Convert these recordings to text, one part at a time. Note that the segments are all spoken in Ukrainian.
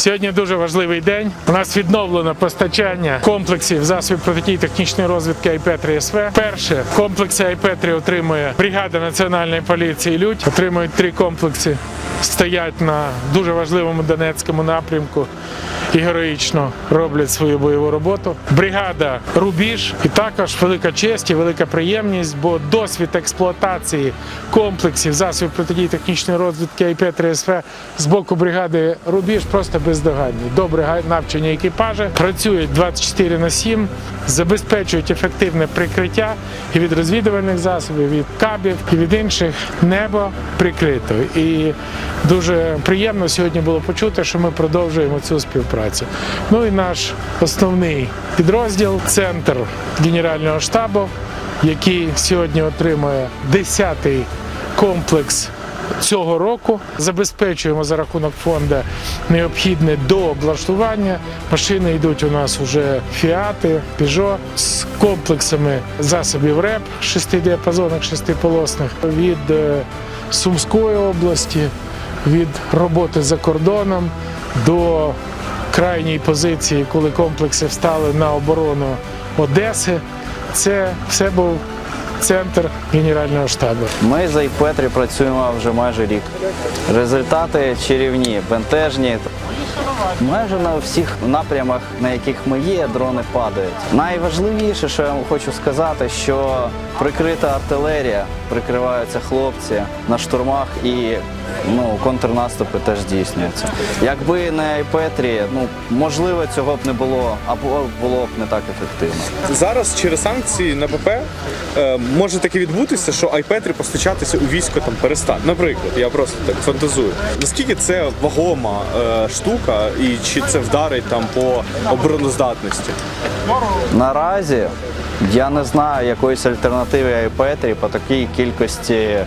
Сьогодні дуже важливий день. У нас відновлено постачання комплексів засобів протидії технічної розвідки АйПетрі СВ. Перше комплекси АйПетрі отримує бригада національної поліції Людь. Отримують три комплекси. Стоять на дуже важливому Донецькому напрямку і героїчно роблять свою бойову роботу. Бригада Рубіж і також велика честь і велика приємність, бо досвід експлуатації комплексів засобів протидії технічної розвідки АйПетрі СВ з боку бригади Рубіж просто бездоганний. Добре навчені екіпажі працюють 24 на 7, забезпечують ефективне прикриття і від розвідувальних засобів, від кабів і від інших небо прикрито. І дуже приємно сьогодні було почути, що ми продовжуємо цю співпрацю. Ну і наш основний підрозділ центр Генерального штабу, який сьогодні отримує 10-й комплекс цього року. Забезпечуємо за рахунок фонду необхідне дооблаштування. Машини йдуть у нас вже фіати, Peugeot з комплексами засобів РЕП шестидіапазонних, шестиполосних від е, Сумської області, від роботи за кордоном до крайньої позиції, коли комплекси встали на оборону Одеси. Це все був центр Генерального штабу. Ми за Іпетрі працюємо вже майже рік. Результати чарівні, бентежні. Майже на всіх напрямах, на яких ми є, дрони падають. Найважливіше, що я вам хочу сказати, що прикрита артилерія, прикриваються хлопці на штурмах і ну, контрнаступи теж здійснюються. Якби не Айпетрі, ну можливо, цього б не було, або було б не так ефективно. Зараз через санкції на ПП е, може таке відбутися, що айпетрі постачатися у військо там перестане. Наприклад, я просто так фантазую. Наскільки це вагома е, штука, і чи це вдарить там по обороноздатності? Наразі я не знаю якоїсь альтернативи iPad по такій кількості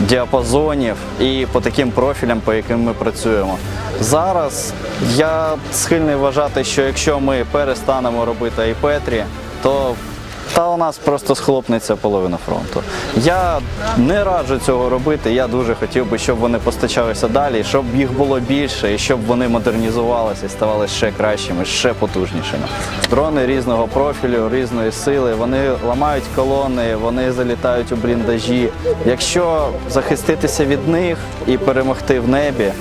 діапазонів і по таким профілям, по яким ми працюємо. Зараз я схильний вважати, що якщо ми перестанемо робити iPad, то та у нас просто схлопнеться половина фронту. Я не раджу цього робити. Я дуже хотів би, щоб вони постачалися далі, щоб їх було більше, і щоб вони модернізувалися і ставали ще кращими, ще потужнішими. Дрони різного профілю, різної сили, вони ламають колони, вони залітають у бліндажі. Якщо захиститися від них і перемогти в небі,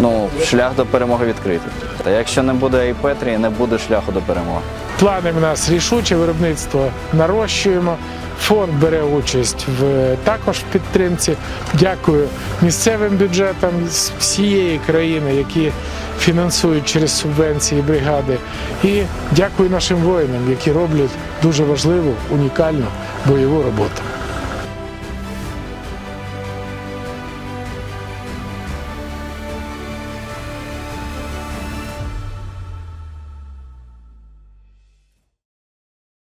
ну шлях до перемоги відкритий. Та якщо не буде айпетрі, не буде шляху до перемоги. Плани в нас рішуче виробництво нарощуємо. Фонд бере участь в також в підтримці. Дякую місцевим бюджетам з всієї країни, які фінансують через субвенції бригади. І дякую нашим воїнам, які роблять дуже важливу, унікальну бойову роботу.